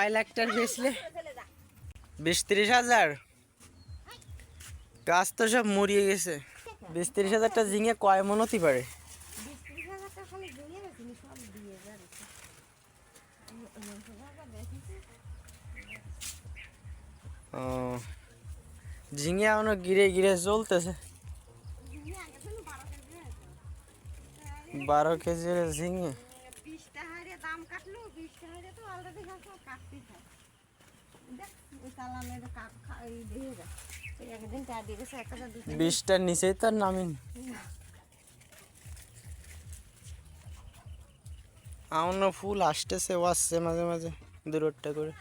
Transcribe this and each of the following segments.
কয় লাখটার বেচলে। বিশ ত্রিশ হাজার? গাছ তো সব মরিয়ে গেছে। বিশ ত্রিশ হাজারটা ঝিঙে কয় মন হতে পারে? টাকা ও ঝিঙে এখনও গিরে গিরে চলতেছে বারো কেজির ঝিঙে? দুশো নিচেই তো আর নামিন এমন ফুল আসতেছে ও আসছে মাঝে মাঝে দূরটা করে।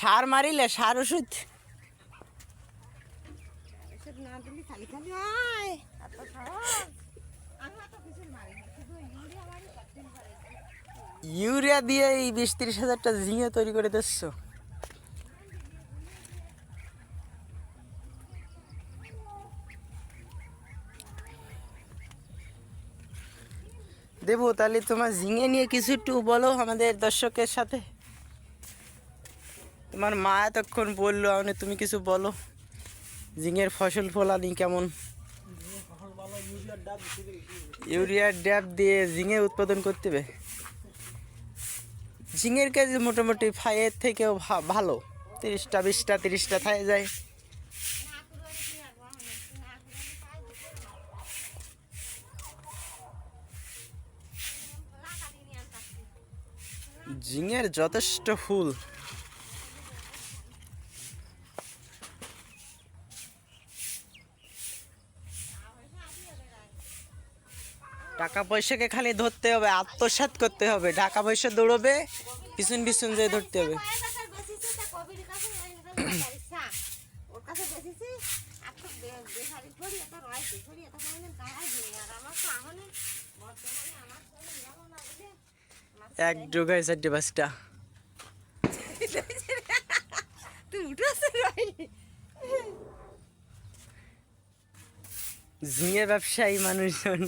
সার মারিলে সার ওষুধ? আমি ইউরিয়া দিয়ে এই বিশ ত্রিশ হাজারটা ঝিঙে তৈরি করে দিচ্ছ। দেবো, তাহলে তোমার ঝিঙে নিয়ে কিছু একটু বলো আমাদের দর্শকের সাথে। তোমার মা এতক্ষণ বলল মানে তুমি কিছু বলো। ঝিঙের ফসল ফলানি কেমন? ইউরিয়ার ড্যাব দিয়ে ঝিঙে উৎপাদন করতে হবে। ঝিঙের কেজি মোটামুটি ফাইয়ের থেকেও ভালো। তিরিশটা, বিশটা, তিরিশটা থাকে যায়। ঝিঙের যথেষ্ট ফুল। টাকা পয়সাকে খালি ধরতে হবে আত্মসাৎ করতে হবে। টাকা পয়সা দৌড়বে পিছন পিছন যেয়ে ধরতে হবে। এক ডোগায় চারটে পাঁচটা। ঝিঙে ব্যবসায়ী মানুষজন।